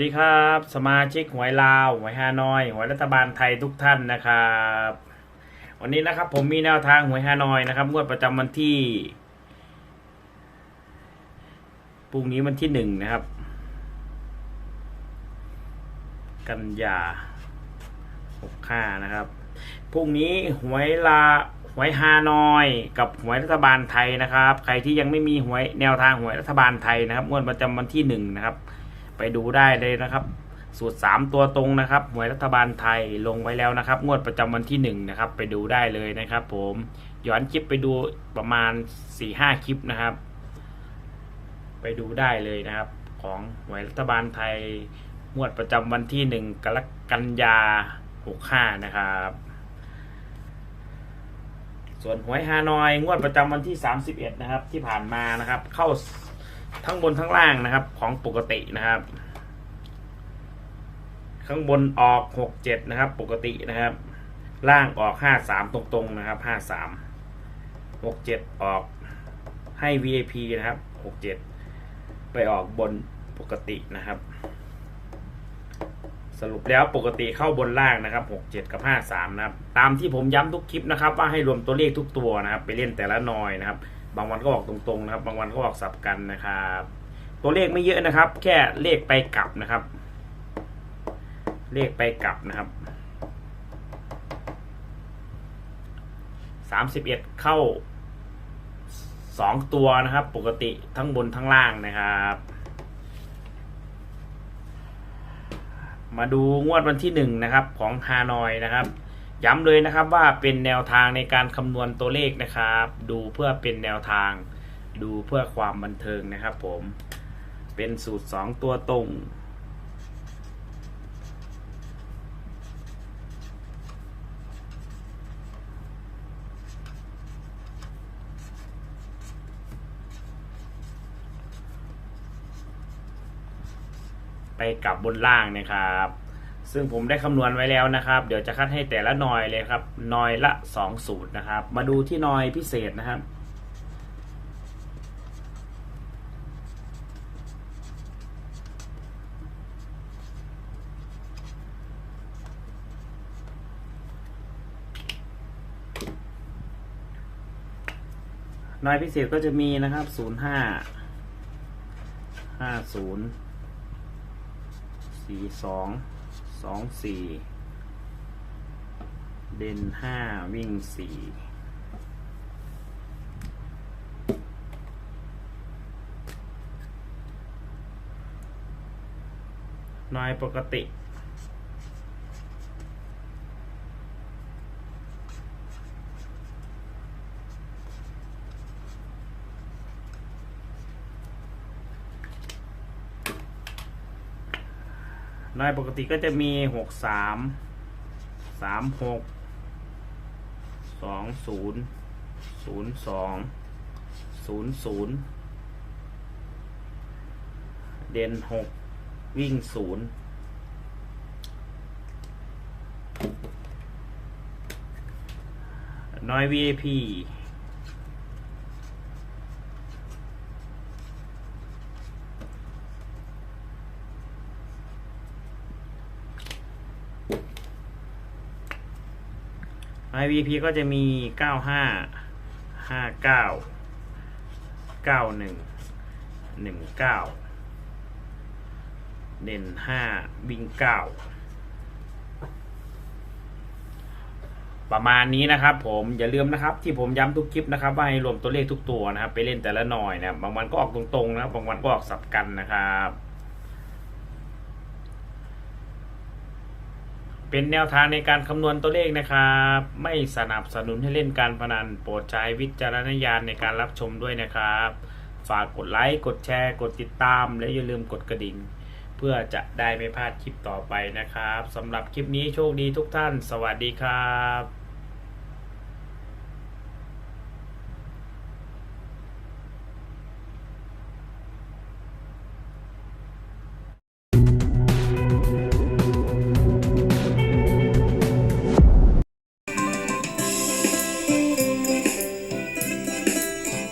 สวัสดีครับ สมาชิกหวยลาวหวยฮานอยหวยรัฐบาลไทยทุกท่านนะครับ วันนี้นะครับผมมีแนวทางหวยฮานอยนะครับงวดประจำวันที่พรุ่งนี้วันที่หนึ่งนะครับ กันยาหกห้านะครับพรุ่งนี้หวยลาหวยฮานอย กับหวยรัฐบาลไทยนะครับ ใครที่ยังไม่มีหวยแนวทางหวยรัฐบาลไทยนะครับงวดประจำวันที่หนึ่งนะครับ ไปดูได้เลยนะครับ สูตร 3 ตัวตรงนะครับหวยรัฐบาลไทยลงไว้แล้วนะครับ งวดประจำวันที่ 1 นะครับ ไปดูได้เลยนะครับ ผมย้อนคลิปไปดูประมาณ 4-5 คลิปนะครับ ไปดูได้เลยนะครับ ของหวยรัฐบาลไทยงวดประจำวันที่ 1 กรกฎาคม65 นะครับ ส่วนหวยฮานอย งวดประจำวันที่ 31 นะครับ ที่ผ่านมานะครับ เข้า ทั้งบนทั้งล่างนะครับ ของปกตินะครับ ข้างบนออกหกเจ็ดนะครับ ปกตินะครับ ล่างออกห้าสามตรงๆนะครับห้าสามหกเจ็ดออกให้ VIP นะครับหกเจ็ดไปออกบนปกตินะครับ สรุปแล้วปกติเข้าบนล่างนะครับหกเจ็ดกับห้าสามนะครับ ตามที่ผมย้ำทุกคลิปนะครับ ว่าให้รวมตัวเลขทุกตัวนะครับ ไปเล่นแต่ละนอยนะครับ บางวันก็ออกตรงๆนะครับ บางวันก็ออกสับกันนะครับ ตัวเลขไม่เยอะนะครับ แค่เลขไปกลับนะครับ เลขไปกลับนะครับสามสิบเอ็ดเข้าสองตัวนะครับ ปกติทั้งบนทั้งล่างนะครับมาดูงวดวันที่หนึ่งนะครับ ของฮานอยนะครับ ย้ำเลยนะครับว่าเป็นแนวทางในการคำนวณตัวเลขนะครับ ดูเพื่อเป็นแนวทาง ดูเพื่อความบันเทิงนะครับผมเป็นสูตร 2 ตัวตรง ไปกลับบนล่างนะครับ ซึ่งผมได้คำนวณไว้แล้วนะครับ เดี๋ยวจะคัดให้แต่ละหนอยเลยครับหนอยละ2สูตรนะครับ มาดูที่หนอยพิเศษนะครับ หน่วยพิเศษก็จะมีนะครับศูนย์ห้าห้าศูนย์ สองสี่เด่นห้าวิ่งสี่นายปกติ รายปกติก็จะมีหกสามสามหกสองศูนย์ศูนย์สองศูนย์ศูนย์เด่นหกวิ่งศูนย์น้อย VIP ไอ VP ก็จะมีเก้าห้าห้าเก้าเก้าหนึ่งหนึ่งเก้าเด่นห้าวิ่งเก้าประมาณนี้นะครับผมอย่าลืมนะครับ ที่ผมย้ำทุกคลิปนะครับ ว่าให้รวมตัวเลขทุกตัวนะครับ ไปเล่นแต่ละหน่อยนะบางวันก็ออกตรงๆนะบางวันก็ออกสับกันนะครับ เป็นแนวทางในการคำนวณตัวเลขนะครับ ไม่สนับสนุนให้เล่นการพนันโปรดใช้วิจารณญาณในการรับชมด้วยนะครับ ฝากกดไลค์กดแชร์กดติดตาม และอย่าลืมกดกระดิ่ง เพื่อจะได้ไม่พลาดคลิปต่อไปนะครับสำหรับคลิปนี้โชคดีทุกท่าน สวัสดีครับ